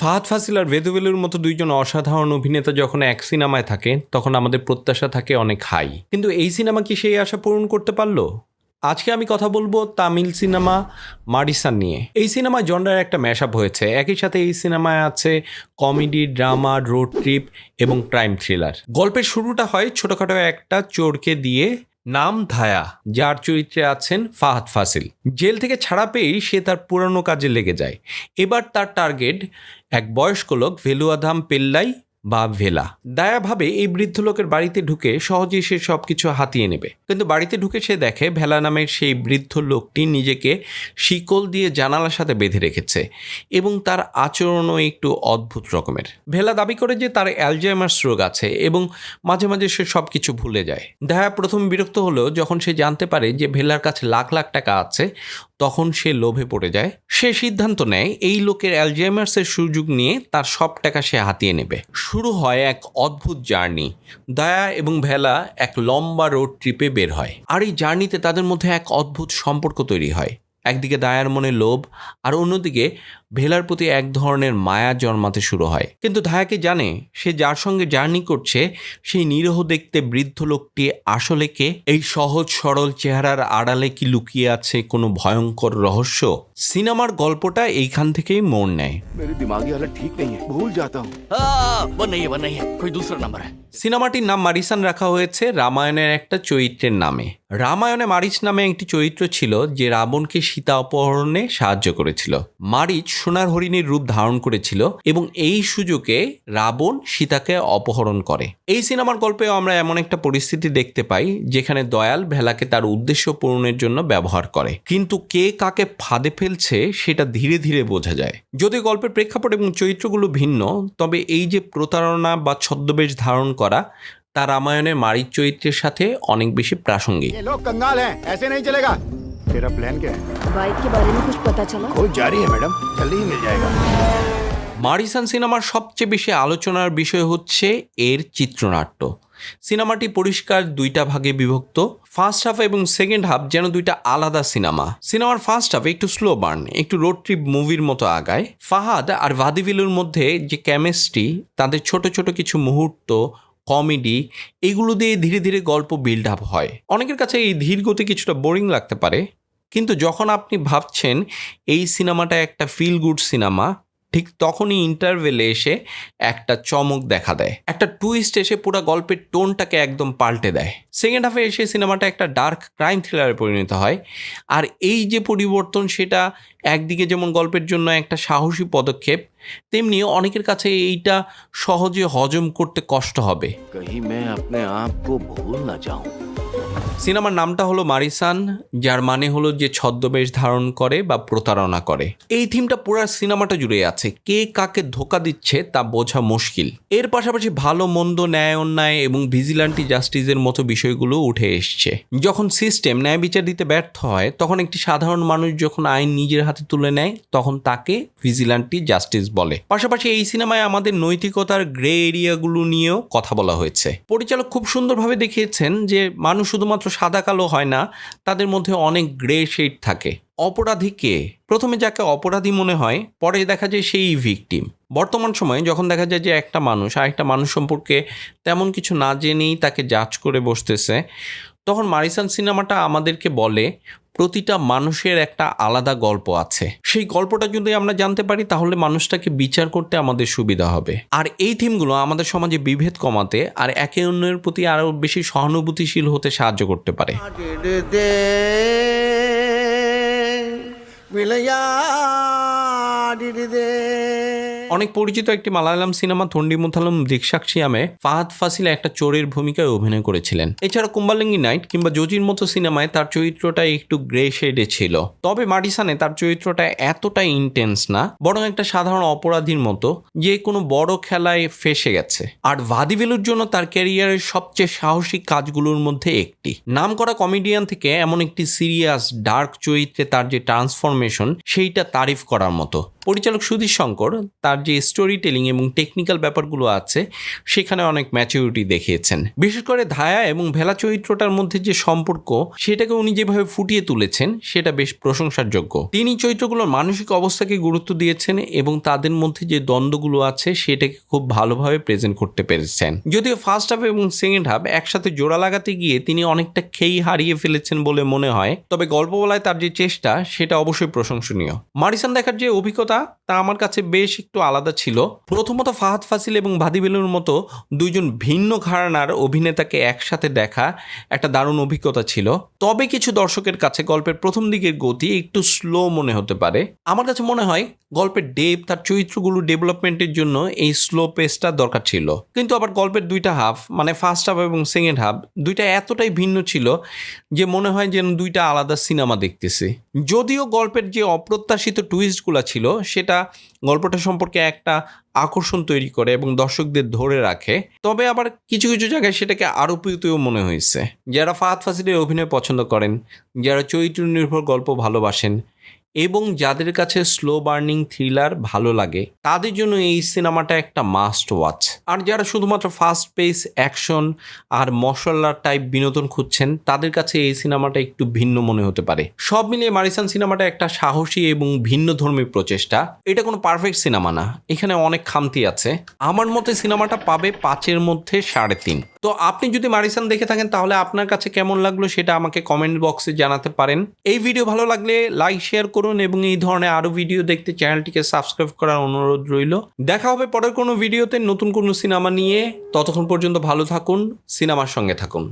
ফাহাদ ফাসিল আর ভেদুভেলুর মতো দুইজন অসাধারণ অভিনেতা যখন এক সিনেমায় থাকে, তখন আমাদের প্রত্যাশা থাকে অনেক হাই। কিন্তু এই সিনেমা কি সেই আশা পূরণ করতে পারল? আজকে আমি কথা বলব তামিল সিনেমা মারিসান নিয়ে। এই সিনেমায় জন্ডার একটা ম্যাশ হয়েছে। একই সাথে এই সিনেমায় আছে কমেডি, ড্রামা, রোড ট্রিপ এবং ক্রাইম থ্রিলার। গল্পের শুরুটা হয় ছোটোখাটো একটা চোরকে দিয়ে নাম ধায়া, যার চরিত্রে আছেন ফাহাদ ফাসিল। জেল থেকে ছাড়া পেয়েই সে তার পুরনো কাজে লেগে যায়। এবার তার টার্গেট এক বয়স্ক লোক ভেলুয়াধাম পেল্লাই বা ভেলা। দায়া ভাবে এই বৃদ্ধ লোকের বাড়িতে ঢুকে সহজেই সে সব কিছু হাতিয়ে নেবে। কিন্তু বাড়িতে ঢুকে সে দেখে ভেলা নামের সেই বৃদ্ধ লোকটি নিজেকে শিকল দিয়ে জানালার সাথে বেঁধে রেখেছে এবং তার আচরণও একটু অদ্ভুত রকমের। ভেলা দাবি করে যে তার অ্যালজাইমার্স রোগ আছে এবং মাঝে মাঝে সে সব কিছু ভুলে যায়। দায়া প্রথম বিরক্ত হলো যখন সে জানতে পারে যে ভেলার কাছে লাখ লাখ টাকা আছে তখন সে লোভে পড়ে যায়। সে সিদ্ধান্ত নেয়, এই লোকের অ্যালজাইমার্সের সুযোগ নিয়ে তার সব টাকা সে হাতিয়ে নেবে। শুরু হয় এক অদ্ভুত জার্নি। দয়া এবং ভেলা এক লম্বা রোড ট্রিপে বের হয়। আর এই জার্নিতে তাদের মধ্যে এক অদ্ভুত সম্পর্ক তৈরি হয়। একদিকে দায়ার মনে লোভ আর অন্যদিকে ভেলার প্রতি এক ধরনের মায়া জন্মাতে শুরু হয়। কিন্তু ধায়াকে জানে? সে যার সঙ্গে জার্নি করছে সেই নিরহ দেখতে বৃদ্ধ লোকটি আসলে কে? এই সহজ সরল চেহারার আড়ালে কি লুকিয়ে আছে কোনো ভয়ঙ্কর রহস্য? সিনেমার গল্পটা এইখান থেকেই মোড় নেয়। সিনেমাটির নাম মারিসান রাখা হয়েছে রামায়ণের একটা চরিত্রের নামে। রামায়ণে মারিচ নামে একটি চরিত্র ছিল যে রাবণকে সীতা অপহরণে সাহায্য করেছিল। মারিচ সোনার হরিণীর রূপ ধারণ করেছিল এবং এই সুযোগে রাবণ সীতাকে অপহরণ করে। এই সিনেমার গল্পেও আমরা এমন একটা পরিস্থিতি দেখতে পাই যেখানে দয়াল ভেলাকে তার উদ্দেশ্য পূরণের জন্য ব্যবহার করে। কিন্তু কে কাকে ফাঁদে ফেলছে সেটা ধীরে ধীরে বোঝা যায়। যদি গল্পের প্রেক্ষাপট এবং চরিত্রগুলো ভিন্ন, তবে এই যে প্রতারণা বা ছদ্মবেশ ধারণ করা তা রামায়ণের মারিচ চরিত্রের সাথে অনেক বেশি প্রাসঙ্গিক ये लोग कंगाल हैं ऐसे नहीं चलेगा तेरा प्लान क्या है बाइक के बारे में कुछ पता चला खोज जारी है मैडम जल्दी ही मिल जाएगा মারিসান সিনেমার সবচেয়ে বেশি আলোচনার বিষয় হচ্ছে এর চিত্রনাট্য সিনেমাটি পরিষ্কার দুইটা ভাগে বিভক্ত ফার্স্ট হাফ এবং সেকেন্ড হাফ যেন দুইটা আলাদা সিনেমা সিনেমার ফার্স্ট হাফ একটু স্লো বার্ন একটু রোড ট্রিপ মুভির মতো আগায় ফাহাদ আর ভাদিভিলুর মধ্যে যে কেমিস্ট্রি তাদের ছোট ছোট কিছু মুহূর্ত কমেডি, এগুলো দিয়ে ধীরে ধীরে গল্প বিল্ড আপ হয়। অনেকের কাছে এই ধীর গতি কিছুটা বোরিং লাগতে পারে, কিন্তু যখন আপনি ভাবছেন এই সিনেমাটা একটা ফিল গুড সিনেমা ঠিক তখনই ইন্টারভেলে এসে একটা চমক দেখা দেয়। একটা টুইস্ট এসে পুরো গল্পের টোনটাকে একদম পাল্টে দেয়। সেকেন্ড হাফে এসে সিনেমাটা একটা ডার্ক ক্রাইম থ্রিলারে পরিণত হয়। আর এই যে পরিবর্তন, সেটা একদিকে যেমন গল্পের জন্য একটা সাহসী পদক্ষেপ, তেমনি অনেকের কাছে এইটা সহজে হজম করতে কষ্ট হবে। কহি মে আপনি আপকো ভুল না যাও সিনেমার নামটা হলো মারিসান, যার মানে হলো যে ছদ্মবেশ ধারণ করে বা প্রতারণা করে। এই থিমটা পুরো সিনেমাটা জুড়ে আছে। কে কাকে ধোকা দিচ্ছে তা বোঝা মুশকিল। এর পাশাপাশি ভালো, মন্দ, ন্যায়, অন্যায় এবং ভিজিলান্টি জাস্টিসের মতো বিষয়গুলো উঠে এসছে। যখন সিস্টেম ন্যায় বিচার দিতে ব্যর্থ হয়, তখন একটি সাধারণ মানুষ যখন আইন নিজের হাতে তুলে নেয়, তখন তাকে ভিজিলান্টি জাস্টিস বলে। পাশাপাশি এই সিনেমায় আমাদের নৈতিকতার গ্রে এরিয়াগুলো নিয়েও কথা বলা হয়েছে। পরিচালক খুব সুন্দরভাবে দেখিয়েছেন যে মানুষ শুধুমাত্র সাদা কালো হয় না, তাদের মধ্যে অনেক গ্রে শেড থাকে। অপরাধী কে? প্রথমে যাকে অপরাধী মনে হয়, পরে দেখা যায় সেই ভিকটিম। বর্তমান সময়ে যখন দেখা যায় যে একটা মানুষ, আরেকটা মানুষ সম্পর্কে তেমন কিছু না জেনেই তাকে জাজ করে বসতেছে, তখন মারিসান সিনেমাটা আমাদেরকে বলে প্রতিটা মানুষের একটা আলাদা গল্প আছে সেই গল্পটা যদি আমরা জানতে পারি তাহলে মানুষটাকে বিচার করতে আমাদের সুবিধা হবে আর এই থিমগুলো আমাদের সমাজে বিভেদ কমাতে আর একে অন্যের প্রতি আরও বেশি সহানুভূতিশীল হতে সাহায্য করতে পারে விடுதே விளையாடிடுதே অনেক পরিচিত একটি মালায়ালাম সিনেমা থন্ডি মুথালম দৃকসাক্ষিয়ামে ফাহাদ ফাসিল একটা চোরের ভূমিকায় অভিনয় করেছিলেন। এছাড়া কুম্বালিঙ্গি নাইট কিংবা জজির মতো সিনেমায় তার চরিত্রটা একটু গ্রে শেডে ছিল। তবে মাডিসানে তার চরিত্রটা এতটা ইন্টেন্স না, বরং একটা সাধারণ অপরাধীর মতো যে কোনো বড় খেলায় ফেসে গেছে। আর ভাদিভেলুর জন্য তার ক্যারিয়ারের সবচেয়ে সাহসী কাজগুলোর মধ্যে একটি। নাম করা কমেডিয়ান থেকে এমন একটি সিরিয়াস ডার্ক চরিত্রে তার যে ট্রান্সফরমেশন সেইটা তারিফ করার মতো। পরিচালক সুধীর শঙ্কর, তার যে স্টোরি টেলিং এবং টেকনিক্যাল ব্যাপারগুলো আছে, সেখানে অনেক ম্যাচিউরিটি দেখিয়েছেন। বিশেষ করে ধায়া এবং ভেলা চরিত্রটার মধ্যে যে সম্পর্ক, সেটাকে উনি যেভাবে ফুটিয়ে তুলেছেন, সেটা বেশ প্রশংসার যোগ্য তিনি চরিত্রগুলোর মানসিক অবস্থাকে গুরুত্ব দিয়েছেন এবং তাদের মধ্যে যে দ্বন্দ্বগুলো আছে, সেটাকে খুব ভালোভাবে প্রেজেন্ট করতে পেরেছেন। যদিও ফার্স্ট হাফ এবং সেকেন্ড হাফ একসাথে জোড়া লাগাতে গিয়ে তিনি অনেকটা খেই হারিয়ে ফেলেছেন বলে মনে হয়, তবে গল্প বলায় তার যে চেষ্টা, সেটা অবশ্যই প্রশংসনীয়। মারিসান দেখার যে অভিজ্ঞতা tá? তা আমার কাছে বেশ একটু আলাদা ছিল। প্রথমত ফাহাদ ফাসিল এবং ভাদিবেলুর মতো দুইজন ভিন্ন ঘরানার অভিনেতাকে একসাথে দেখা একটা দারুণ অভিজ্ঞতা ছিল। তবে কিছু দর্শকের কাছে গল্পের প্রথম দিকের গতি একটু স্লো মনে হতে পারে। আমার কাছে মনে হয় গল্পের ডেপ তার চরিত্রগুলো ডেভেলপমেন্টের জন্য এই স্লো পেসটা দরকার ছিল। কিন্তু আবার গল্পের দুইটা হাফ মানে ফার্স্ট হাফ এবং সেকেন্ড হাফ দুইটা এতটাই ভিন্ন ছিল যে মনে হয় যেন দুইটা আলাদা সিনেমা দেখতেছি। যদিও গল্পের যে অপ্রত্যাশিত টুইস্টগুলো ছিল, সেটা গল্পটা সম্পর্কে একটা আকর্ষণ তৈরি করে এবং দর্শকদের ধরে রাখে। তবে আবার কিছু কিছু জায়গায় সেটাকে আরও প্রিয়তীয় মনে হয়েছে। যারা ফাহাদ ফাসিলের অভিনয় পছন্দ করেন, যারা চরিত্র নির্ভর গল্প ভালোবাসেন এবং যাদের কাছে স্লো বার্নিং থ্রিলার ভালো লাগে, তাদের জন্য এই সিনেমাটা একটা মাস্ট ওয়াচ আর যারা শুধুমাত্র ফাস্ট পেস অ্যাকশন আর মশলা টাইপ বিনোদন খুঁজছেন, তাদের কাছে এই সিনেমাটা একটু ভিন্ন মনে হতে পারে। সব মিলিয়ে মারিসান সিনেমাটা একটা সাহসী এবং ভিন্ন ধর্মী প্রচেষ্টা। এটা কোনো পারফেক্ট সিনেমা না, এখানে অনেক খামতি আছে। আমার মতে সিনেমাটা পাবে পাঁচের মধ্যে সাড়ে তিন। তো আপনি যদি মারিসান দেখে থাকেন, তাহলে আপনার কাছে কেমন লাগল সেটা আমাকে কমেন্ট বক্সে জানাতে পারেন। এই ভিডিও ভালো লাগলে লাইক শেয়ার করুন এবং এই ধরনের আরও ভিডিও দেখতে চ্যানেলটিকে সাবস্ক্রাইব করার অনুরোধ রইল। দেখা হবে পরের কোনো ভিডিওতে নতুন কোনো সিনেমা নিয়ে। ততক্ষণ পর্যন্ত ভালো থাকুন সিনেমার সঙ্গে থাকুন।